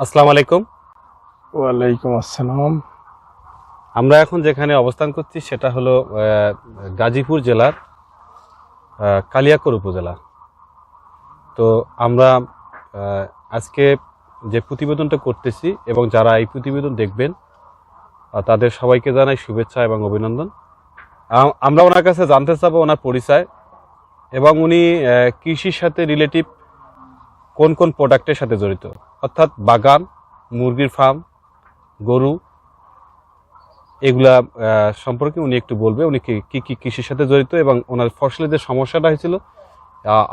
আসসালামু আলাইকুম। ওয়ালাইকুম আসসালাম। আমরা এখন যেখানে অবস্থান করছি সেটা হলো গাজীপুর জেলার কালিয়াকৈর উপজেলা। তো আমরা আজকে যে প্রতিবেদনটা করতেছি এবং যারা এই প্রতিবেদন দেখবেন তাদের সবাইকে জানাই শুভেচ্ছা এবং অভিনন্দন। আমরা ওনার কাছে জানতে চাবো ওনার পরিচয় এবং উনি কৃষির সাথে রিলেটিভ কোন কোন প্রোডাক্টের সাথে জড়িত? অর্থাৎ বাগান, মুরগির ফার্ম, গরু, এগুলা সম্পর্কে উনি একটু বলবে, উনি কি কি কৃষির সাথে জড়িত এবং ওনার ফসলের যে সমস্যাটা হয়েছিল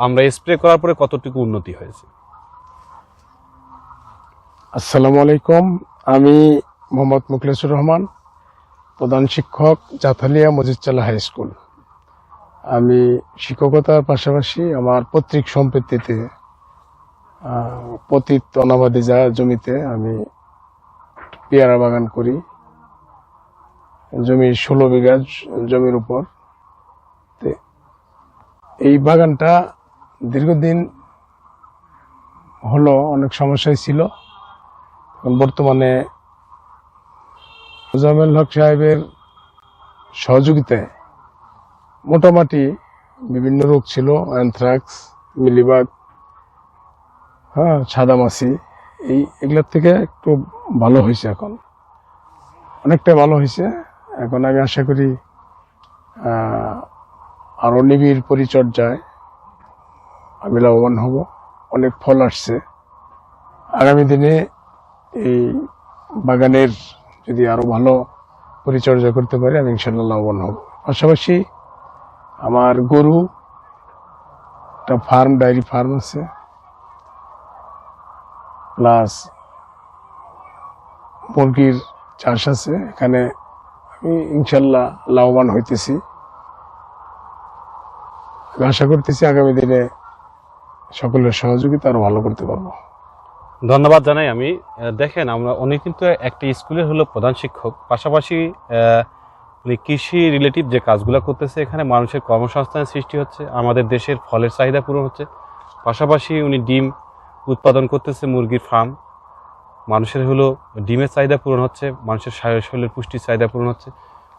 আমরা স্প্রে করার পরে কতটুকু উন্নতি হয়েছে? আসসালামু আলাইকুম। আমি মোহাম্মদ মুখলেসুর রহমান, প্রধান শিক্ষক, জাথালিয়া মজিদচালা হাই স্কুল। আমি শিক্ষকতার পাশাপাশি আমার পৈতৃক সম্পত্তিতে পতিত অনাবাদী যা জমিতে আমি পেয়ারা বাগান করি, জমি ষোলো বিঘা জমির উপর। এই বাগানটা দীর্ঘদিন হলো, অনেক সমস্যায় ছিল। বর্তমানে মোজামেল হক সাহেবের সহযোগিতায় মোটামুটি বিভিন্ন রোগ ছিল, অ্যানথ্রাক্স, মিলিবাগ হ্যাঁ সাদামাছি এই এগুলোর থেকে একটু ভালো হয়েছে এখন। অনেকটা ভালো হয়েছে। এখন আমি আশা করি আহ, আরও নিবিড় পরিচর্যায় আমি লাভবান হব। অনেক ফল আসছে। আগামী দিনে এই বাগানের যদি আরও ভালো পরিচর্যা করতে পারি আমি ইনশাল্লাহ লাভবান হব। পাশাপাশি আমার গরু একটা ফার্ম ডায়েরি ফার্ম আছে। প্লাস মুরগির চাষ আছে। এখানে আমি ইনশাল্লাহ লাভবান হইতেছি। আশা করতেছি আগামী দিনে সকলের সহযোগিতা আরও ভালো করতে পারব। ধন্যবাদ জানাই আমি। দেখেন, আমরা উনি কিন্তু একটা স্কুলের হলো প্রধান শিক্ষক। পাশাপাশি উনি কৃষি রিলেটিভ যে কাজগুলো করতেছে, এখানে মানুষের কর্মসংস্থানের সৃষ্টি হচ্ছে। আমাদের দেশের ফলের চাহিদা পূরণ হচ্ছে। পাশাপাশি উনি ডিম উৎপাদন করতেছে মুরগির ফার্ম মানুষের হলো ডিমের চাহিদা পূরণ হচ্ছে, মানুষের শরীর- শরীরের পুষ্টির চাহিদা পূরণ হচ্ছে।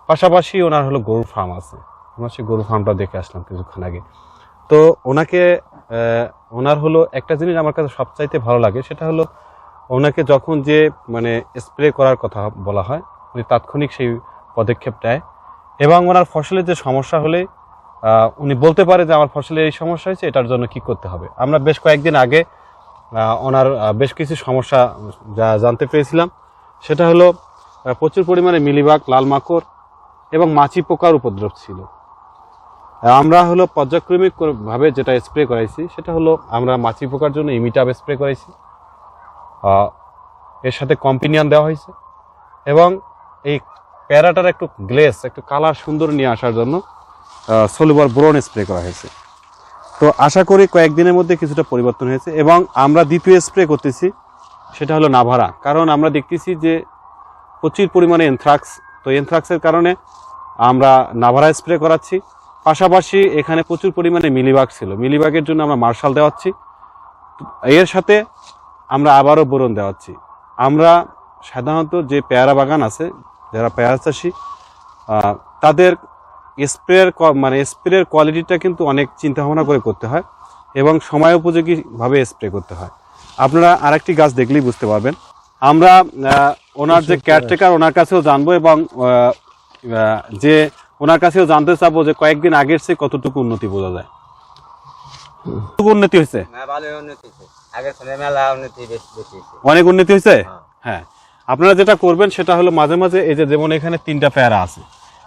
পাশাপাশি ওনার হলো গরুর ফার্ম আছে। আমরা সেই গরু ফার্মটা দেখে আসলাম কিছুক্ষণ আগে। তো ওনাকে ওনার হলো একটা জিনিস আমার কাছে সবচাইতে ভালো লাগে, সেটা হলো ওনাকে যখন যে মানে স্প্রে করার কথা বলা হয়, উনি তাৎক্ষণিক সেই পদক্ষেপ নেয়। এবং ওনার ফসলের যে সমস্যা হলে উনি বলতে পারে যে আমার ফসলের এই সমস্যা হয়েছে, এটার জন্য কি করতে হবে। আমরা বেশ কয়েকদিন আগে ওনার বেশ কিছু সমস্যা যা জানতে পেরেছিলাম। সেটা হলো প্রচুর পরিমাণে মিলিবাগ লাল মাকড় এবং মাছি পোকার উপদ্রব ছিল। আমরা হলো পর্যায়ক্রমিক করে- ভাবে যেটা স্প্রে করাইছি, সেটা হলো আমরা মাছি পোকার জন্য ইমিটাব স্প্রে করাইছি। এর সাথে কম্পিনিয়ান দেওয়া হয়েছে এবং এই প্যারাটার একটু গ্লেস, একটু কালার সুন্দর নিয়ে আসার জন্য সলিবর ব্রোন স্প্রে করা হয়েছে। তো আশা করি কয়েকদিনের মধ্যে কিছুটা পরিবর্তন হয়েছে এবং আমরা দ্বিতীয় স্প্রে করতেছি, সেটা হলো নাভারা। কারণ আমরা দেখতেছি যে প্রচুর পরিমাণে এনথ্রাক্স তো এনথ্রাক্সের কারণে আমরা নাভারা স্প্রে করাচ্ছি। পাশাপাশি এখানে প্রচুর পরিমাণে মিলিবাগ ছিল। মিলিবাগের জন্য আমরা মার্শাল দেওয়াচ্ছি। এর সাথে আমরা আবারও বোরন দেওয়াচ্ছি। আমরা সাধারণত যে পেয়ারা বাগান আছে, যারা পেয়ারা চাষি তাদের স্প্রের মানে স্প্রের কোয়ালিটিটা কিন্তু অনেক চিন্তা ভাবনা করে করতে হয় এবং সময় উপযোগীভাবে স্প্রে করতে হয়। আপনারা আরেকটি গাছ দেখলেই বুঝতে পারবেন। আমরা ওনার যে কেয়ারটেকার ওনার কাছেও জানব এবং যে ওনার কাছেও জানতে চাবো যে কয়েকদিন আগের চেয়ে কতটুকু উন্নতি বোঝা যায়। উন্নতি হয়েছে? না ভালো উন্নতি হয়েছে। আগের সময় মেলা উন্নতি বেশি বেশি হয়েছে। অনেক উন্নতি হয়েছে? হ্যাঁ। হ্যাঁ। আপনারা যেটা করবেন সেটা হলো মাঝে মাঝে এই যে যেমন এখানে তিনটা পেয়ারা আছে।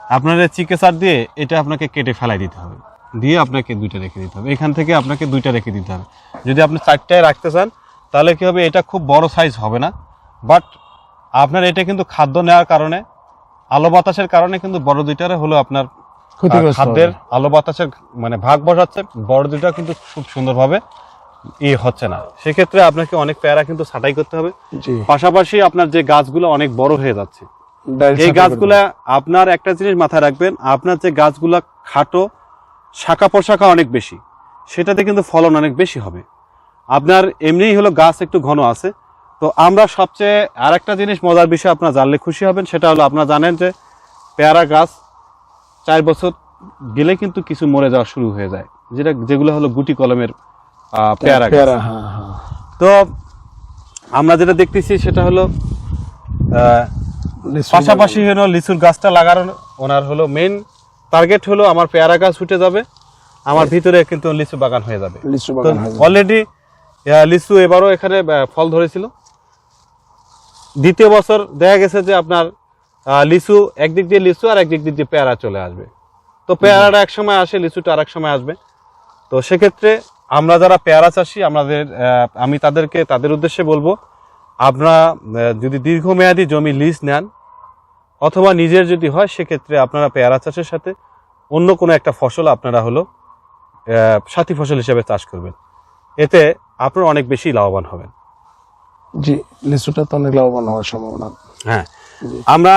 আপনারা চিকেসার দিয়ে এটা আপনাকে কেটে ফেলাই দিতে হবে। দিয়ে আপনাকে দুইটা রেখে দিতে হবে। এখান থেকে আপনাকে দুইটা রেখে দিতে হবে। যদি আপনি চারটায় রাখতে চান তাহলে কি হবে এটা খুব বড় সাইজ হবে না। বাট আপনার এটা কিন্তু খাদ্য নেওয়ার কারণে আলো বাতাসের কারণে কিন্তু বড় দুইটারে হলো আপনার খাদ্যের আলো বাতাসের মানে ভাগ বসাচ্ছে বড় দুইটা কিন্তু খুব সুন্দরভাবে ই হচ্ছে না। সেক্ষেত্রে আপনাকে অনেক পেয়ারা কিন্তু ছাঁটাই করতে হবে। পাশাপাশি আপনার যে গাছগুলো অনেক বড় হয়ে যাচ্ছে এই গাছগুলা আপনার একটা জিনিস মাথায় রাখবেন আপনার যে গাছগুলা খাটো শাখা প্রশাখা অনেক বেশি সেটাতে কিন্তু ফলন অনেক বেশি হবে। আপনার এমনিই হলো গাছ একটু ঘন আছে তো আমরা সবচেয়ে আরেকটা জিনিস মজার বিষয় আপনারা জানলে খুশি হবেন সেটা হলো আপনারা জানেন যে পেয়ারা গাছ চার বছর গেলে কিন্তু কিছু মরে যাওয়া শুরু হয়ে যায় যেটা যেগুলো হলো গুটি কলমের পেয়ারা গাছ। হ্যাঁ হ্যাঁ। তো আমরা যেটা দেখতেছি সেটা হলো পাশাপাশি হলো লিচুর গাছটা লাগানো ওনার হলো মেইন টার্গেট হলো আমার পেয়ারা গাছ উঠে যাবে। আমার ভিতরে কিন্তু লিচু বাগান হয়ে যাবে। লিচু বাগান অলরেডি লিচু এবারও এখানে ফল ধরেছিল। দ্বিতীয় বছর দেখা গেছে যে আপনার লিচু একদিক দিয়ে লিচু আর একদিক দিয়ে পেয়ারা চলে আসবে। তো পেয়ারাটা এক সময় আসে লিচুটা আরেক সময় আসবে। তো সেক্ষেত্রে আমরা যারা পেয়ারা চাষি আমাদের আমি তাদেরকে তাদের উদ্দেশ্যে বলব আপনারা যদি দীর্ঘমেয়াদী জমি লিজ নেন অথবা নিজের যদি হয় সেক্ষেত্রে আপনারা পেয়ারা চাষের সাথে অন্য কোনো একটা ফসল আপনারা হলো সাথী ফসল হিসেবে চাষ করবেন। এতে আপনারা অনেক বেশি লাভবান হবেন। জি লিচুটা তো অনেক লাভবান হওয়ার সম্ভাবনা। হ্যাঁ। আমরা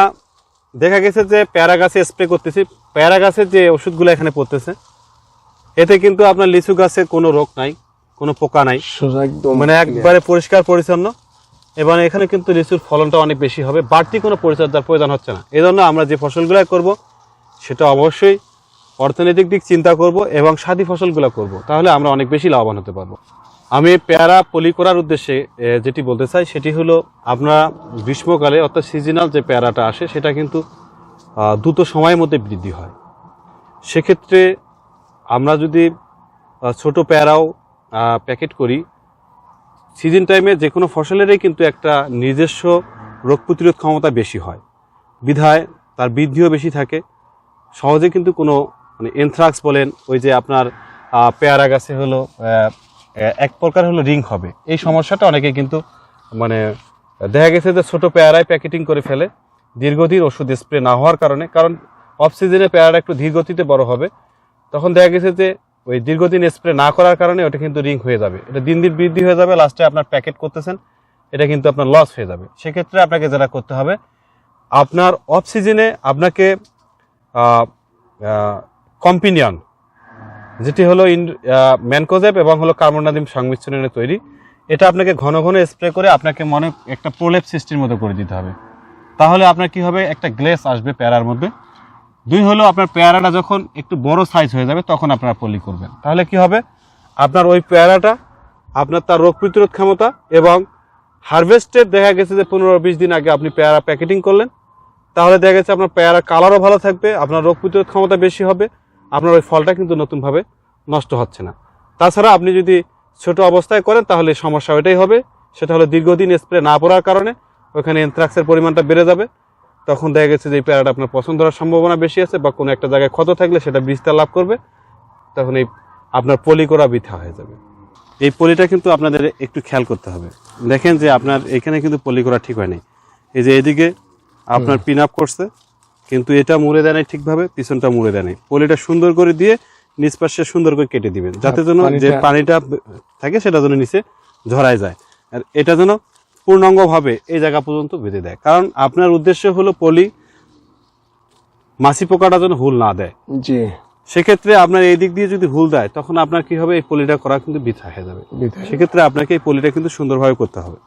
দেখা গেছে যে পেয়ারা গাছে স্প্রে করতেছি। পেয়ারা গাছের যে ওষুধগুলো এখানে পড়তেছে এতে কিন্তু আপনার লিচু গাছে কোনো রোগ নাই কোনো পোকা নাই। মানে একবারে পরিষ্কার পরিচ্ছন্ন। এবং এখানে কিন্তু লিচুর ফলনটা অনেক বেশি হবে। বাড়তি কোনো পরিচর্যার প্রয়োজন হচ্ছে না। এই জন্য আমরা যে ফসলগুলো করব, সেটা অবশ্যই অর্থনৈতিক দিক চিন্তা করব এবং স্বাদী ফসলগুলো করব। তাহলে আমরা অনেক বেশি লাভবান হতে পারব। আমি পেয়ারা পলি করার উদ্দেশ্যে যেটি বলতে চাই, সেটি হলো আপনারা গ্রীষ্মকালে, অর্থাৎ সিজনাল যে পেয়ারাটা আসে, সেটা কিন্তু দ্রুত সময়ের মধ্যে বৃদ্ধি হয়। সেক্ষেত্রে আমরা যদি ছোট পেয়ারাও প্যাকেট করি সিজন টাইমে যে কোনো ফসলেরই কিন্তু একটা নিজস্ব রোগ প্রতিরোধ ক্ষমতা বেশি হয়। বিধায় তার বৃদ্ধিও বেশি থাকে। সহজে কিন্তু কোনো মানে এনথ্রাক্স বলেন, ওই যে আপনার পেয়ারা গাছে হলো এক প্রকার হলো রিং হবে। এই সমস্যাটা অনেকে কিন্তু মানে দেখা গেছে যে ছোটো পেয়ারায় প্যাকেটিং করে ফেলে, দীর্ঘদিন ওষুধ স্প্রে না হওয়ার কারণে, কারণ অফ সিজনে পেয়ারা একটু ধীর গতিতে বড় হবে। তখন দেখা গেছে যে ওই দীর্ঘদিন স্প্রে না করার কারণে ওটা কিন্তু রিং হয়ে যাবে। এটা দিন দিন বৃদ্ধি হয়ে যাবে লাস্টে আপনার প্যাকেট করতেছেন, এটা কিন্তু আপনার লস হয়ে যাবে। সেক্ষেত্রে আপনাকে যেটা করতে হবে, আপনার অফ সিজনে আপনাকে কম্পিনিয়ন যেটি হলো ইন ম্যানকোজেব এবং হলো কার্বনাদিম সংমিশ্রণে তৈরি, এটা আপনাকে ঘন ঘন স্প্রে করে আপনাকে মনে একটা প্রলেপ সৃষ্টির মতো করে দিতে হবে। তাহলে আপনার কি হবে? একটা গ্লেস আসবে প্যারার মধ্যে। দুই হলো আপনার পেয়ারাটা যখন একটু বড় সাইজ হয়ে যাবে, তখন আপনারা পলি করবেন। তাহলে কি হবে? আপনার ওই পেয়ারাটা, আপনার তার রোগ প্রতিরোধ ক্ষমতা এবং হারভেস্টের দেখা গেছে যে পনেরো বিশ দিন আগে আপনি পেয়ারা প্যাকেটিং করলেন। তাহলে দেখা গেছে আপনার পেয়ারা কালারও ভালো থাকবে, আপনার রোগ প্রতিরোধ ক্ষমতা বেশি হবে, আপনার ওই ফলটা কিন্তু নতুনভাবে নষ্ট হচ্ছে না। তাছাড়া আপনি যদি ছোট অবস্থায় করেন, তাহলে সমস্যা ওইটাই হবে। সেটা হলো দীর্ঘদিন স্প্রে না পড়ার কারণে ওখানে এনথ্রাক্সের পরিমাণটা বেড়ে যাবে। তখন দেখা গেছে যে এই পেয়ারাটা আপনার পছন্দ হওয়ার সম্ভাবনা বেশি আছে বা কোনো একটা জায়গায় ক্ষত থাকলে সেটা বিস্তার লাভ করবে তখন এই আপনার পলি করা বৃথা হয়ে যাবে। এই পলিটা কিন্তু আপনাদের একটু খেয়াল করতে হবে। দেখেন যে আপনার এখানে কিন্তু পলি করা ঠিক হয় নাই এই যে এদিকে আপনার পিন আপ করছে কিন্তু এটা মুড়ে দেয় নাই ঠিকভাবে পিছনটা মুড়ে দেয় নাই। পলিটা সুন্দর করে দিয়ে নিচ পাশে সুন্দর করে কেটে দিবেন যাতে যেন যে পানিটা- পানিটা থাকে সেটা যেন নিচে ঝরায় যায়। আর এটা যেন পূর্ণাঙ্গভাবে এই জায়গা পর্যন্ত বেঁধে দেয়। কারণ আপনার উদ্দেশ্য হলো পলি মাছি পোকাটা যেন হুল না দেয়। জি। সেক্ষেত্রে আপনার এই দিক দিয়ে যদি হুল দেয় তখন আপনার কি হবে? এই পলিটা করা কিন্তু বৃথা হয়ে যাবে। সেক্ষেত্রে আপনাকে এই পলিটা কিন্তু সুন্দরভাবে করতে হবে।